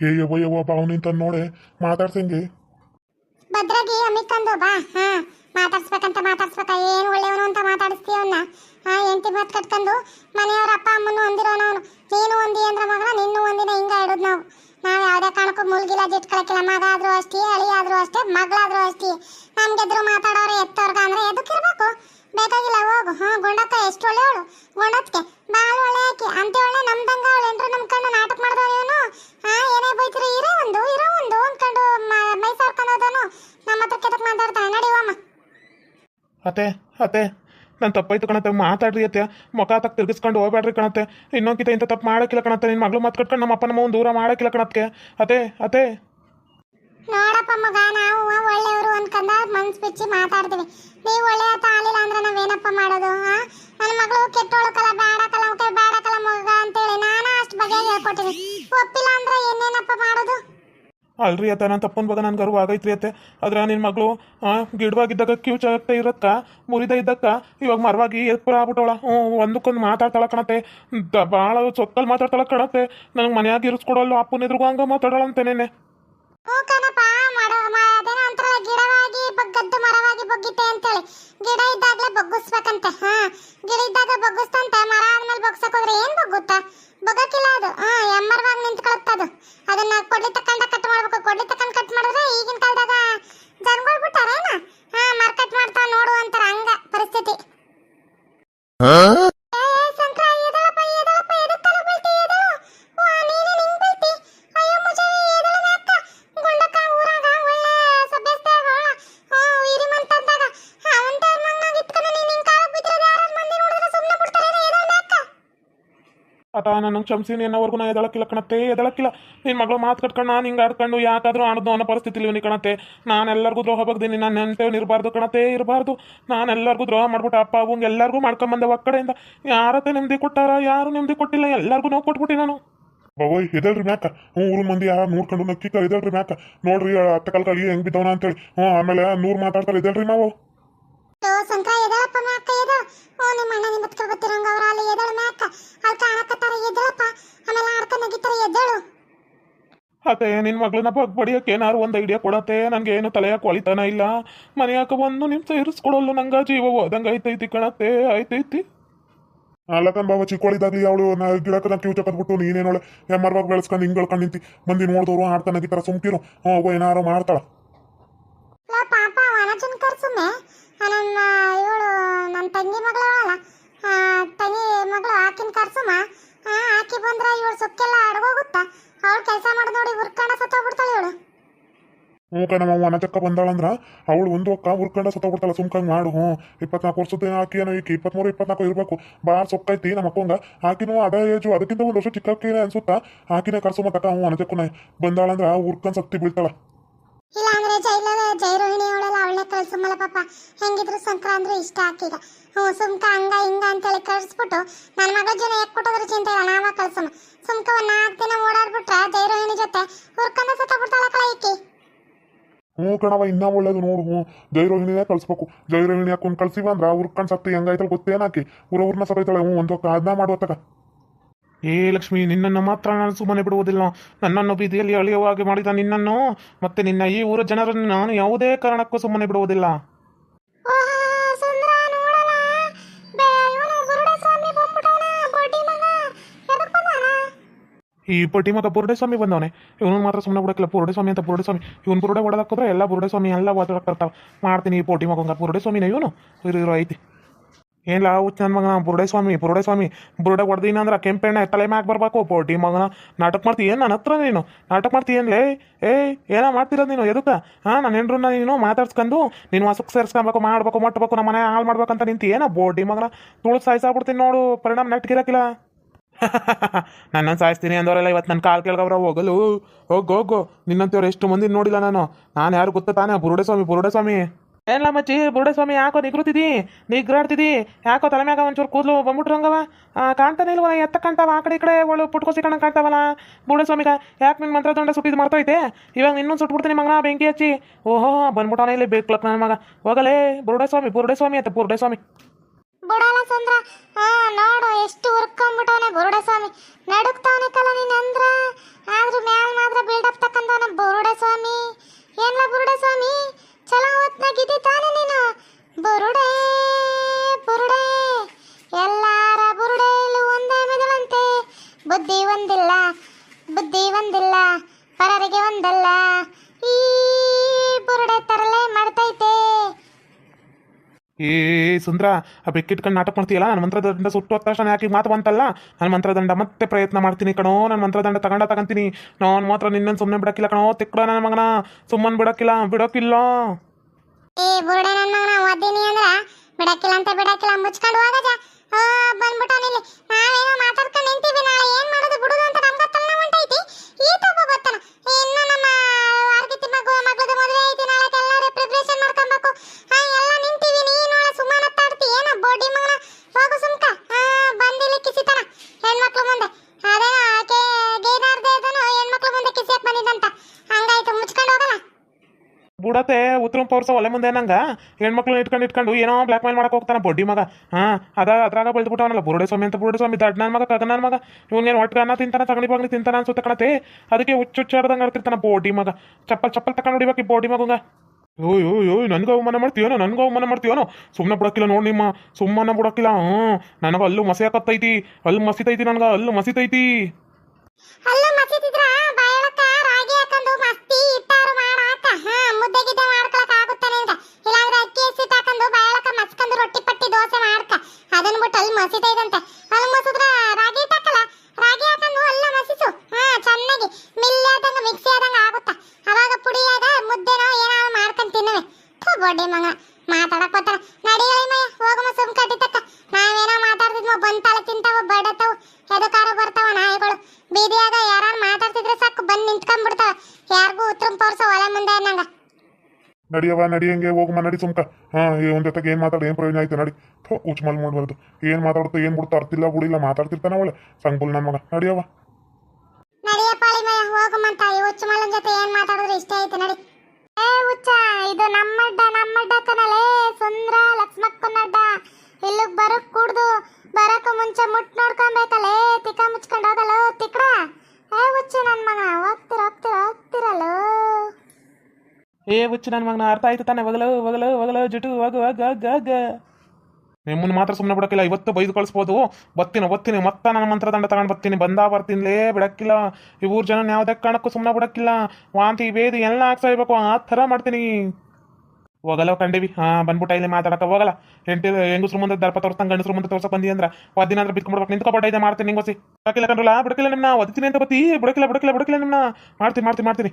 ಏ, ಯವ್ವ ಯವ್ವ ಬಾವು ನಿಂತ ನೋಡೆ. ಮಾತಾಡ್ಸಂಗೆ ಭದ್ರಾಗಿ ಅಮಿಕಂದು ಬಾ, ಹಾ. ಮಾತಾಡ್ಸ್ಬೇಕಂತ ಮಾತಾಡ್ಸ್ಬೇಕ. ಏನು ಒಳ್ಳೆಯವನು ಅಂತ ಮಾತಾಡಿಸ್ತೀಯ ಅವನ್ನ ಹಾ ಎಂಟಿ ಮಾತು ಕಟ್ಕೊಂಡು, ಮನೆಯವ್ರ ಅಪ್ಪ ಅಮ್ಮನ್ನು ಹೊಂದಿರೋನವನು ನೀನು ಒಂದಿ ಅಂದ್ರ ಮಗನ, ನಿನ್ನೂ ಒಂದಿನ ಹಿಂಗ ಇಡೋದು ನಾವು. ನಾವು ಯಾವುದೇ ಕಾರಣಕ್ಕೂ ಮುಲ್ಗಿಲ್ಲ ಜಿಟ್ಕೊಳಕ್ಕಿಲ್ಲ ಮಗ ಆದ್ರೂ ಅಷ್ಟೇ ಅಳಿ ಆದ್ರೂ ಅಷ್ಟೇ, ಮಗಳಾದ್ರೂ ಅಷ್ಟೇ. ನಮ್ಗೆದ್ರು ಮಾತಾಡೋರು ಎತ್ತೋರ್ಗ ಅಂದ್ರೆ ಎದಕ್ಕಿರ್ಬೇಕು ಬೇಕಾಗಿಲ್ಲ, ಹೋಗು. ಹಾ, ಗೊಂಡಕ್ಕ, ಎಷ್ಟು ಒಳ್ಳೆವಳು ಗೊಂಡತ್ಕೆ ಬಾಳ ಒಳ್ಳೆ ಆಕಿ. ಅಂತ ಒಳ್ಳೆ ನಮ್ದಂಗ ಅವಳು. ಎಂಟ್ರು ನಮ್ ನಾಟಕ ಮಾಡ್ದವ ಇವನು? ಹಾ, ಏನೇ ಬೈತಿರಿ ಇರೋ ಒಂದು ಇರೋ ಒಂದು ಅಂದ್ಕೊಂಡು ಮೈ ಸಾರ್ಕೊಂಡು ಹೋದನು ನಮ್ಮ ಹತ್ರ ಕೆದಕ್ ಮಾತಾಡ್ತಾನೆ. ನಡಿವಮ್ಮ ಅತ್ತೆ ಅತ್ತೆ, ನಾನು ತಪ್ಪಾಯ್ತು ಕಣತ್ತೆ. ಮಾತಾಡ್ರಿ ಅತ್ತೆ. ಮುಖ ತಕ್ಕ ತಿರ್ಗಿಸ್ಕೊಂಡು ಹೋಗ್ಬೇಡ್ರಿ ಕಣತ್ತೆ. ಇನ್ನೊಂದ್ಕಿತ ಇಂಥ ತಪ್ಪು ಮಾಡೋಕ್ಕಿಲ್ಲ ಕಣತ್ತೆ. ನಿನ್ನ ಮಗಳು ಮಾತು ಕಟ್ಕೊಂಡು ನಮ್ಮ ಅಪ್ಪ ನಮ್ಮ ದೂರ ಮಾಡೋಕ್ಕಿಲ್ಲ ಕಣತ್ತೆ ಅತ್ತೆ ಅತ್ತೆ. ನೋಡಪ್ಪ ಮಗ ನಾವು ಒಳ್ಳೆಯವರು ಅನ್ಕಂದ ಮನ್ಸ್ ಬಿಚ್ಚಿ ಮಾತಾಡ್ತೀವಿ ನೀವು ಒಳ್ಳೆಯ ತಾಳಿಲ್ಲ ಅಂದ್ರೆ ನಾವೇನಪ್ಪ ಮಾಡೋದು ಹಾ ನನ್ನ ಮಗಳು ಕೆಟ್ಟೋಳಕಲ್ಲ ಬೇಡಕಲ್ಲ ಮಕ್ಕ ಬೇಡಕಲ್ಲ ಮಗ ಅಂತೇಳಿ ನಾನು ಅಷ್ಟು ಬಗೆ ಹೇಳ್ಕೊಟ್ಟಿನಿ. ಒಪ್ಪಿಲ್ಲ ಅಂದ್ರೆ ಏನೇನಪ್ಪ ಮಾಡೋದು? ಅಲ್ರಿ ಅತ್ತ ನಾನು ತಪ್ಪನ್ ಬಗ್ಗೆ ನನ್ಗೆ ಅರಿವು ಆಗೈತ್ರಿ ಅತ್ತೆ. ಆದ್ರೆ ನಿನ್ನ ಮಗಳು ಗಿಡವಾಗಿದ್ದಾಗ ಕ್ಯೂ ಚಾಗ್ತಾ ಇರತ್ತ? ಮುರಿದ ಇದ್ದಕ್ಕ? ಇವಾಗ ಮರವಾಗಿ ಎತ್ಪುರ ಆಗ್ಬಿಟ್ಟವಳ. ಹ್ಞೂ ಒಂದಕ್ಕೊಂದು ಮಾತಾಡ್ತಾಳ ಕಣತ್ತೆ. ದ- ಭಾಳ ಸೊಕ್ಕಲ್ಲಿ ಮಾತಾಡ್ತಾಳ ಕಣತ್ತೆ. ನನಗೆ ಮನೆಯಾಗಿ ಇರಿಸ್ಕೊಡಲ್ಲ ಅಪ್ಪನ ಎದುರುಗೂ ಹಂಗ ಮಾತಾಡೋಳಂತೆ ಹ್ಞೂ ಬಗ್ಗಿತೆ ಅಂತೇಳಿ. ಗಿಡ ಇದ್ದಾಗಲೇ ಬಗ್ಗಿಸ್ಬೇಕಂತೆ, ಹಾ. ಗಿಡ ಇದ್ದಾಗ ಬಗ್ಗಿಸ್ತಂತೆ, ಮರ ಆದ್ಮೇಲೆ ಬಗ್ಸಕ್ ಹೋದ್ರೆ ಏನ್ ಬಗ್ಗುತ್ತಾ? ಬಗ್ಗಕ್ಕಿಲ್ಲ ಅದು. ಹಾ, ಎಮ್ಮರವಾಗಿ ನಿಂತ್ಕೊಳತ್ತದು ಅದನ್ನ ಕೊಡ್ಲಿ ತಕ್ಕಂಡ ಆತ ನನ್ನ ಕ್ಷಮಿಸಿ ನಿನ್ನವರೆಗೂ ನಾ ಎದಳಕ್ಕಿಲ್ಲ ಕಣತ್ತೆ ಎದಳಕ್ಕಿಲ್ಲ. ನಿನ್ನ ಮಗಳು ಮಾತು ಕಟ್ಕೊಂಡು ನಾನು ಹಿಂಗೆ ಆಡ್ಕೊಂಡು ಯಾಕಾದ್ರೂ ಆಡೋದು ಅನ್ನೋ ಪರಿಸ್ಥಿತಿಲಿ ನೀ ಕಣತ್ತೆ. ನಾನು ಎಲ್ಲರಿಗೂ ದ್ರೋಹ ಬಗ್ದೀನಿ ನಾನು ನೆನ್ಪೇವ್ ಇರಬಾರ್ದು ಕಣತ್ತೆ ಇರಬಾರ್ದು. ನಾನು ಎಲ್ಲರಿಗೂ ದ್ರೋಹ ಮಾಡ್ಬಿಟ್ಟು ಅಪ್ಪ ಅವು ಎಲ್ಲರಿಗೂ ಮಾಡ್ಕೊಂಬಂದೆ ಒಕ್ಕಡೆಯಿಂದ ಯಾರತ್ತೆ ನೆಮ್ಮದಿ ಕೊಟ್ಟಾರ ಯಾರು ನೆಮ್ಮದಿ ಕೊಟ್ಟಿಲ್ಲ ಎಲ್ಲರಿಗೂ ನೋವು ಕೊಟ್ಬಿಟ್ಟು ನಾನು. ಬಾಬೋಯ್ ಎದಲ್ರಿ ಮ್ಯಾಕ? ಹ್ಞೂ ಊರು ಮಂದಿ ಯಾರು ನೋಡ್ಕೊಂಡು ನಕ್ಕಿಕ ಇದಲ್ರಿ ಮ್ಯಾಕ? ನೋಡ್ರಿ ಅತ್ತ ಕಲ್ಕಾಗಿ ಹೆಂಗ್ ಬಿದ್ದವನ ಅಂತೇಳಿ. ಹ್ಞೂ ಆಮೇಲೆ ನೂರ್ ಮಾತಾಡ್ತಾರೆ ಎದಲ್ರಿ ನಾವು ಓ, ಶಂಕ್ರ, ಮ್ಯಾಕ ಮ್ಯಾಕ್ಕ, ಓ, ನಿಮ್ಮ ಅಣ್ಣ ನಿಮ್ಮ ಹತ್ರ ಗೊತ್ತಿರಂಗ ಅವ್ರ ಅಲ್ಲಿ ಎದ್ದೇಳು ಮ್ಯಾಕ್ಕ. ಅಲ್ಲಿ ಕಾಣಕತ್ತಾರ, ಎದಳಪ್ಪ ಆಮೇಲೆ ಆಡ್ಕೊಂಡ್ ನಗಿತಾರ ಎದಳು ಅತ್ತೆ ನಿನ್ನ ಮಗಳನ್ನ ಬಗ್ ಬಡಿಯೋಕೆ ಏನಾರು ಒಂದು ಐಡಿಯಾ ಕೊಡತ್ತೆ? ನನಗೆ ಏನು ತಲೆಯ ಕೊಳಿತಾನ ಇಲ್ಲ. ಮನೆಯಾಕ ಒಂದು ನಿಮಿಷ ಇರಿಸ್ಕೊಡಲ್ಲ ನಂಗೆ ಜೀವ ಹೋದಂಗೆ ಐತೈತಿ ಕಣತ್ತೆ ಐತೈತಿ ಅಲ್ಲಕನ್ ಬಾಬಾ ಚಿಕ್ಕೊಳಿದಾಗ್ಲಿ ಅವಳು ನಾ ಗಿಡಕ್ಕೆ ನಾನು ಕ್ಯೂಚ ಕದ್ಬಿಟ್ಟು ನೀನೇನೋಳೆ ಎಮ್ಮರ್ವಾಗಿ ಬೆಳೆಸ್ಕೊಂಡು ಹಿಂಗ್ ಕಣ್ಣಿಂತಿ ನಿಂತಿ. ಮಂದಿ ನೋಡಿದವರು ಆಡ್ತಾನ ನಗಿತಾರ ಸುಮ್ಕಿರು. ಹ್ಞೂ ಏನಾರು ಮಾಡ್ತಾಳ. ಪಾಪ ವನಜನ್ ಕರ್ಸುಮ್ಮೆ ನನ್ನ ಇವಳು ನನ್ನ ತಂಗಿ ಮಗಳು ಅಲ್ಲ ತಂಗಿ ಮಗಳು ಆಕಿನ ಕರ್ಸಮ್ಮ ಆಕಿ ಬಂದ್ರೆ ಇವಳು ಸೊಕ್ಕೆಲ್ಲ ಅಡಗೋಗುತ್ತಾ? ಅವಳು ಕೆಲಸ ಮಾಡಿ ನೋಡಿ ಉರ್ಕೊಂಡ ಸತ್ತೋಗ್ಬಿಡ್ತಾಳೆ ಇವಳು. ಹ್ಞೂ ಕಣ ನಾವು ಅನಚಕ್ಕ ಬಂದಾಳಂದ್ರ ಅವಳು ಒಂದು ಅಕ್ಕ ಉರ್ಕೊಂಡ ಸತ್ತೋಗ್ಬಿಡ್ತಾಳ, ಸುಮ್ಕಂಗೆ ಮಾಡು, ಹ್ಞೂ. ಇಪ್ಪತ್ನಾಲ್ಕು ವರ್ಷದ ಆಕಿ, ಏನೋ ಈಕೆ ಇಪ್ಪತ್ಮೂರು, ಇಪ್ಪತ್ನಾಲ್ಕು ಇರಬೇಕು. ಭಾಳ ಸೊಕ್ಕೈತಿ ನಮ್ಮ ಅಕ್ಕಂಗ. ಆಕಿನೂ ಅದ ಏಜು, ಅದಕ್ಕಿಂತ ಒಂದು ವರ್ಷ ಚಿಕ್ಕಕ್ಕೇನೆ ಅನ್ಸುತ್ತಾ? ಆಕಿನ ಕರ್ಸು ಮತ್ತಕ್ಕ ಹ್ಞೂ ಅನಚಕ್ಕನ ಬಂದಾಳಂದ್ರ ಉರ್ಕೊಂಡ್ ಸತ್ತಿ ಬೀಳ್ತಾಳ. ಇಲ್ಲ ಅಂದ್ರೆ ಜೈಲ ಜೈರೋಹಿಣಿ ಅವಳೆಲ್ಲ ಅವಳನ್ನೇ ಕಳ್ಸಮ್ಮಲ್ಲ ಪಾಪ. ಹೆಂಗಿದ್ರು ಸಂಕ್ರ ಅಂದ್ರೆ ಇಷ್ಟ ಆಕಿಗ ಹ್ಞೂ, ಸುಮ್ಕ ಹಂಗ, ಹಿಂಗ ಅಂತೇಳಿ ಕಳ್ಸ್ಬಿಟ್ಟು ನನ್ನ ಮಗ ಜನ ಯಾಕೆ ಕೊಟ್ಟೋದ್ರ ಚಿಂತೆ ಇಲ್ಲ, ನಾವ ಕಳ್ಸಮ್ಮ ಸುಮ್ಕ ಒಂದ್ ನಾಲ್ಕು ದಿನ ಓಡಾಡ್ಬಿಟ್ರೆ ಜೈರೋಹಿಣಿ ಜೊತೆ ಉರ್ಕೊಂಡ ಕಳ ಈಕಿ ಹ್ಞೂ ಕಣವ ಇನ್ನೂ ಒಳ್ಳೇದು ನೋಡು ಜೈರೋಹಿಣಿನೇ ಕಳ್ಸ್ಬೇಕು. ಜೈರೋಹಿಣಿ ಹಾಕೊಂಡು ಕಳ್ಸಿವ ಅಂದ್ರೆ ಹುರ್ಕಂಡ್ ಸತ್ತು ಹೆಂಗೈತಲ್ ಗೊತ್ತೇನಾಕಿ ಊರ ಊರ್ನ ಸತ್ತೈತಾಳೆ ಹ್ಞೂ, ಒಂದು ಅದನ್ನ ಮಾಡುವತ್ತಕ. ಏ ಲಕ್ಷ್ಮಿ ನಿನ್ನನ್ನು ಮಾತ್ರ ನಾನು ಸುಮ್ಮನೆ ಬಿಡುವುದಿಲ್ಲ. ನನ್ನನ್ನು ಬೀದಿಯಲ್ಲಿ ಅಳಿಯವಾಗಿ ಮಾಡಿದ ನಿನ್ನನ್ನು ಮತ್ತೆ ನಿನ್ನ ಈ ಊರ ಜನರನ್ನು ನಾನು ಯಾವುದೇ ಕಾರಣಕ್ಕೂ ಸುಮ್ಮನೆ ಬಿಡುವುದಿಲ್ಲ. ಈ ಪಟ್ಟಿ ಮಗ ಬುರುಡೆ ಸ್ವಾಮಿ ಬಂದವನೆ. ಇವನು ಮಾತ್ರ ಸುಮ್ಮನೆ ಬಿಡಕ್ಕಿಲ್ಲ. ಬುರುಡೆ ಸ್ವಾಮಿ ಅಂತ ಬುರುಡೆ ಸ್ವಾಮಿ ಇವನು ಬುರುಡೆ ಹೊಡೆದಾಕೋದ್ರೆ ಎಲ್ಲ ಬುರುಡೆ ಸ್ವಾಮಿ ಎಲ್ಲ ಓದಾಡ್ತಾವ ಮಾಡ್ತೀನಿ ಈ ಪೋಟಿ ಮಗಂಗ ಬುರುಡೆ ಸ್ವಾಮಿನ ಇವನು? ಇರು ಇರು ಐತಿ. ಏನಿಲ್ಲ ಹುಚ್ಚ ನನ್ನ ಮಗನ? ಬುರುಡೆ ಸ್ವಾಮಿ ಬುರುಡೆ ಸ್ವಾಮಿ. ಬುರುಡೆ ಹೊಡೆದಿನ ಅಂದ್ರೆ ಕೆಂಪೆಣ್ಣೆ ತಲೆ ಮ್ಯಾಕ್ ಬರ್ಬೇಕು. ಪೋಟಿ ಮಗನ. ನಾಟಕ ಮಾಡ್ತಿ ಏನು ನನ್ನ ಹತ್ರ ನೀನು? ನಾಟಕ ಏ ಏ, ಏನೋ ಮಾಡ್ತಿರೋದು ನೀನು ಎದಕ್ಕೆ? ಹಾಂ ನನ್ನ ಹೆಂಡ್ರನ್ನ ನೀನು ಮಾತಾಡ್ಸ್ಕೊಂಡು ನೀನು ಹಸುಕ್ ಸೇರಿಸ್ಕೊಬೇಕು, ಮಾಡ್ಬೇಕು, ಮಟ್ಬೇಕು ನಮ್ಮ ಮನೆ ಹಾಳು ಮಾಡ್ಬೇಕಂತ ನಿಂತಿ. ಏನೋ ಬೋಡಿ ಮಗನ? ತುಳು ಸಾಯಿಸಾಬಿಡ್ತೀನಿ ನೋಡು. ಪರಿಣಾಮ ನೆಟ್ಗಿರಕ್ಕಿಲ್ಲ ನನ್ನನ್ನು ಸಾಯಿಸ್ತೀನಿ ಅಂದವರೆಲ್ಲ ಇವತ್ತು ನನ್ನ ಕಾಲು ಕೇಳ್ಕವ್ರ ಹೋಗಲು. ಹೋಗು ಹೋಗು ನಿನ್ನಂತವ್ರು ಎಷ್ಟು ಮಂದಿ ನೋಡಿಲ್ಲ ನಾನು. ನಾನು ಯಾರು ಗೊತ್ತ ತಾನೇ? ಬುರುಡೆ ಸ್ವಾಮಿ ಬುರುಡೆ ಸ್ವಾಮಿ. ಎಲ್ಲ ಮಚ್ಚಿ ಬುರುಡೆ ಸ್ವಾಮಿ ಯಾಕೋ ನಿಗ್ರುತಿದಿ? ನಿಗ್ರಾಡ್ತಿದಿ? ಯಾಕೋ ತಲೆ ಮ್ಯಾಗ ಒಂಚೂರು ಕೂದಲು ಬಂದ್ಬಿಟ್ರಂಗವ? ಕಾಣ್ತಾನೆ ಇಲ್ವಲ್ಲ ಎತ್ತ ಕಾಣ್ತಾವ? ಆ ಕಡೆ ಈ ಕಡೆ ಒಳ್ಳೆ ಪುಟ್ಕೋಸಿ ಕಣ ಕಾಣ್ತಾವಲ್ಲ? ಬುರುಡೆ ಸ್ವಾಮಿಗ ಯಾಕೆ ನಿನ್ನ ಮಂತ್ರ ದೊಡ್ಡ ಸುಟ್ಟಿದ್ದು ಮರ್ತೈತೆ ಇವಾಗ ನಿನ್ನೊಂದು ಸುಟ್ಬಿಡ್ತೀನಿ ಮಗನ, ಬೆಂಕಿ ಹಚ್ಚಿ. ಓಹೋ ಬಂದ್ಬಿಟ್ಟವನ ಇಲ್ಲಿ ಬೇಕ್ಲಕ್ ನನ್ನ ಮಗ. ಹೋಗಲೇ ಬುರುಡೆ ಸ್ವಾಮಿ ಬುರುಡೆ ಸ್ವಾಮಿ ಅಂತ ಬುರುಡೆ ಸ್ವಾಮಿ ಬುಡಾಲ ಚಂದ್ರ ಹಾ ನೋಡು, ಎಷ್ಟು ಹುರ್ಕೊಂಡ್ಬಿಟ್ಟವನೆ ಬುರುಡೆ ಸ್ವಾಮಿ ನಡುಕ್ತಾವನೆ ಕಲ ನೀನು ಅಂದ್ರ ಆದ್ರೂ ಮ್ಯಾಲ್ ಮಾತ್ರ ಬಿಲ್ಡಪ್ ತಕ್ಕಂತವನ ಬುರುಡೆ ಸ್ವಾಮಿ ಏನ್ಲ ಬುರುಡೆ ಸ್ವಾಮಿ ಸಲ ಹೊತ್ನಾಗಿದೆ ತಾನೇ ಏ ಸುಂದ್ರ, ಆ ಬೆಕ್ಕಿಟ್ಕೊಂಡು ನಾಟಕ ಮಾಡ್ತೀಯಲ್ಲ? ನನ್ನ ಮಂತ್ರದಂಡ ಸುಟ್ಟು ಹೊತ್ತ ತಕ್ಷಣ ಯಾಕೆ ಮಾತು ಬಂತಲ್ಲ? ನನ್ನ ಮಂತ್ರದಂಡ ಮತ್ತೆ ಪ್ರಯತ್ನ ಮಾಡ್ತೀನಿ ಕಣೋ ನನ್ನ ಮಂತ್ರದಂಡ ತಗೊಂಡ ತಗೊಂತೀನಿ. ನಾನು ಮಾತ್ರ ನಿನ್ನನ್ನು ಸುಮ್ಮನೆ ಬಿಡಕ್ಕಿಲ್ಲ ಕಣೋ, ತಿಕ್ಕಡ ನನ್ನ ಮಗನ. ಸುಮ್ಮನೆ ಬಿಡಕ್ಕಿಲ್ಲ ಬಿಡಕ್ಕಿಲ್ಲ. ಏ ನನ್ನ ಬಿಡಕ್ಕಿಲ್ಲ ಅಂತ ಬಿಡಕ್ಕಿಲ್ಲ, ಮುಚ್ಕೊಂಡು ಬಿಡತ್ತೆ ಉತ್ತರ ಪೌರ್ಸ ಒಲೆ ಮುಂದೆ ನಂಗೆ. ಹೆಣ್ಮಕ್ಳನ್ನ ಇಟ್ಕೊಂಡು ಇಟ್ಕೊಂಡು ಏನೋ ಬ್ಲಾಕ್ ಮೇಲ್ ಮಾಡಕ್ಕೆ ಹೋಗ್ತಾನ ಬಡ್ಡಿ ಮಗ. ಹಾ, ಅದ ಅದ್ರಾಗ ಬೆಳೆದ್ಬಿಟ್ಟವನಲ್ಲ, ಬುರುಡೆ ಸ್ವಾಮಿ ಅಂತ ಬುರುಡೆ ಸ್ವಾಮಿ ದಡ್ ನನ್ನ ಮಗ ಕಗ ನನ್ನ ಮಗ ಏನ್ ಒಟ್ಟು ಅನ್ನ ತಿಂತಾನ ತಗಣಿ ಬಾಗ್ಲಿ ತಿಂತಾನ ಅನ್ಸುತ್ತೆ ಕಣತೆ. ಅದಕ್ಕೆ ಹುಚ್ಚು ಹುಚ್ಚಾಡ್ದಂಗೆ ಇರ್ತಿರ್ತಾನ ಬೋಡಿ ಮಗ. ಚಪ್ಪಲ್ ಚಪ್ಪಲ್ ತಕೊಂಡು ಹೊಡಿಬೇಕು ಈ ಬೋಡಿ ಮಗಂಗ. ಓಯ್ ಓಯ್ ನನಗೆ ಅವಮಾನ ಮಾಡ್ತೀವನೋ ನನಗೂ ಅವಮಾನ ಮಾಡ್ತೀವನೋ ಸುಮ್ಮನೆ ಬಿಡಕ್ಕಿಲ್ಲ ನೋಡಿ ನಿಮ್ಮ, ಸುಮ್ಮನೆ ಬಿಡಕ್ಕಿಲ್ಲ ಹ್ಞೂ ನನಗೆ ಅಲ್ಲೂ ಮಸಿ ಹಾಕತ್ತೈತಿ, ಅಲ್ಲಿ ಮಸಿತೈತಿ ನನಗೆ, ಅಲ್ಲೂ ಮಸಿತೈತಿ. ಅಲ್ಲ ಮಚ್ಚಿದ್ರ ಬಾಯೊಳಕ ರಾಗಿ ಹಾಕೊಂಡು ಮಸ್ತಿ ಇಟ್ಟಾರು ಮಾಡಾಕ ಹಾ ಮುದ್ದೆ ಗಿದ್ದೆ ಮಾಡ್ಕೊಳಕ್ ಆಗುತ್ತೆ ನಿನ್ಗ ಇಲ್ಲಾಂದ್ರೆ ಅಕ್ಕಿ ಹಸಿಟ್ ಹಾಕೊಂಡು ಬಾಯೊಳಕ ಮಚ್ಕೊಂಡು ರೊಟ್ಟಿ ಪಟ್ಟಿ ದೋಸೆ ಮಾಡ್ಕ ಅದನ್ನ ಬಿಟ್ಟು ಅಲ್ಲಿ ಮಸಿತೈದಂತೆ ಅಲ್ಲಿ ಮಸಿದ್ರ ರಾಗಿ ಇಟ್ಟಾಕಲ್ಲ, ರಾಗಿ ಹಾಕೊಂಡು ಅಲ್ಲ ಮಸಿಸು. ಹಾ, ಚೆನ್ನಾಗಿ ಮಿಲ್ಲಿ ಆದಂಗ, ಮಿಕ್ಸಿ ಆದಂಗ ಆಗುತ್ತ. ಅವಾಗ ಪುಡಿಯಾಗ ಮುದ್ದೆನೋ ಏನೋ ಮಾಡ್ಕೊಂಡ್ ತಿನ್ನುವೆ. ಥು ಮಗ ಮಾತಾಡಕ್ ಬರ್ತಾರ. ನಡಿಯಳಿ ಮಯ್ಯ, ಹೋಗಮ್ಮ, ಸುಮ್ ಕಟ್ಟಿತಕ್ಕ. ನಾವೇನೋ ಮಾತಾಡ್ತಿದ್ಮೋ ಬಂತಾಳ ತಿಂತಾವ, ಬಡತಾವ. ಎದಕಾರ ಬರ್ತಾವ ನಾಯಿಗಳು. ಬೀದಿಯಾಗ ಯಾರು ಮಾತಾಡ್ತಿದ್ರೆ ಸಾಕು, ಬಂದ್ ನಿಂತ್ಕೊಂಡ್ಬಿಡ್ತಾವ. ಯಾರಿಗೂ ಉತ್ತರ ಪೋರ್ಸ ಒಲೆ ಮುಂದೆ ಅನ್ನಂಗ. ನಡಿಯವ ನಡಿಯಂಗೆ ಹೋಗಮ್ಮ ನಡಿ ಸುಮ್ಕ. ಹಾ ಒಂದು ಜೊತೆಗೆ ಏನು ಮಾತಾಡ ಏನು ಪ್ರಯೋಜನ ಆಯ್ತು, ನಡಿ. ಥೋ ಉಚ್ಮಲ್ ಮಾಡ್ಬಾರ್ದು ಏನು ಮಾತಾಡ್ತಾ, ಏನು ಬಿಡ್ತಾ ಅರ್ತಿಲ್ಲ ಬಿಡಿಲ್ಲ, ಮಾತಾಡ್ತಿರ್ತಾನ ಅವಳೆ. ಸಂಗುಲ್ ನನ್ನ ಮಗ. ನಡಿಯವ ಇದು ನಮ್ಮಡ್ಡ ನಮ್ಮಡ್ಡ ಕನಲೇ ಸುಂದ್ರ ಇಲ್ಲಿಗ್ ಬರಕ್ ಕೂಡ್ದು, ಬರಕ ಮುಂಚೆ ಮುಟ್ ನೋಡ್ಕೊಬೇಕಲ್ಲೇ ತಿಕ್ಕ ಮುಚ್ಕೊಂಡ್ ಹೋಗಲ್ಲ ಏ, ಹುಚ್ಚ ನನ್ನ ಮಗ, ಹೋಗ್ತಿರ ಹೋಗ್ತಿರ ಹೋಗ್ತಿರಲ್ಲೋ ಏ ಹುಚ್ಚು ನನ್ನ ಮಗನ, ಅರ್ಥ ಆಯ್ತು ತಾನೆ? ಒಗಲು ಒಗಲು ಒಗಲು ಜುಟು ಒಗ ಒಗ ಗ ಗ ನಿಮ್ಮನ್ನು ಮಾತ್ರ ಸುಮ್ಮನೆ ಬಿಡಕಿಲ್ಲ ಇವತ್ತು ಬೈದು ಕಳಿಸ್ಬೋದು. ಬತ್ತೀನಿ ಬತ್ತೀನಿ ಮತ್ತೆ ನನ್ನ ಮಂತ್ರದಂಡ ತಗೊಂಡು ಬರ್ತೀನಿ ಬಂದಾ ಬರ್ತೀನಿಲೇ, ಬಿಡಕ್ಕಿಲ್ಲ. ಈ ಊರ್ ಜನ ಯಾವುದೇ ಕಾರಣಕ್ಕೂ ಸುಮ್ಮನೆ ಬಿಡಕ್ಕಿಲ್ಲ. ವಾಂತಿ, ಬೇದಿ ಎಲ್ಲ ಹಾಕ್ಸಾಯ್ಬೇಕು ಆ ಥರ ಮಾಡ್ತೀನಿ. ಹೋಗಲ್ಲ ಕಂಡಿವಿ. ಹಾ, ಬಂದ್ಬಿಟ್ಟ ಇಲ್ಲಿ ಮಾತಾಡಕ ಹೋಗಲ್ಲ. ಹೆಂಟಿ ಹೆಂಗಸ್ರು ಮುಂದೆ ದರ್ಪ ತೋರಿಸ್ದಂಗೆ ಗಂಡಸ್ರು ಮುಂದೆ ತೋರ್ಸಕ್ ಬಂದಿ ಅಂದ್ರೆ ಒದ್ದಿನ ಅಂದ್ರೆ ಬಿತ್ಕೊಂಡ್ಬಿಡ್ಬೇಕು ನಿಂತ್ಕೊಬಿಟ್ಟ ಇದೆ, ಮಾಡ್ತೀನಿ ನಿಂಗೋಸಿ. ಬಿಡಕ್ಕಿಲ್ಲ ಕಂಡ್ರಲ್ಲ ಬಿಡಕಿಲ್ಲ ನಿಮ್ಮನ್ನ ಒದ್ತೀನಿ ಅಂತ ಬತ್ತಿ ಬಿಡಕಿಲ್ಲ ಬಿಡಕಿಲ್ಲ ಬಿಡಕಿಲ್ಲ ನಿಮ್ಮನ್ನ ಮಾಡ್ತೀನಿ ಮಾಡ್ತೀನಿ ಮಾಡ್ತೀನಿ.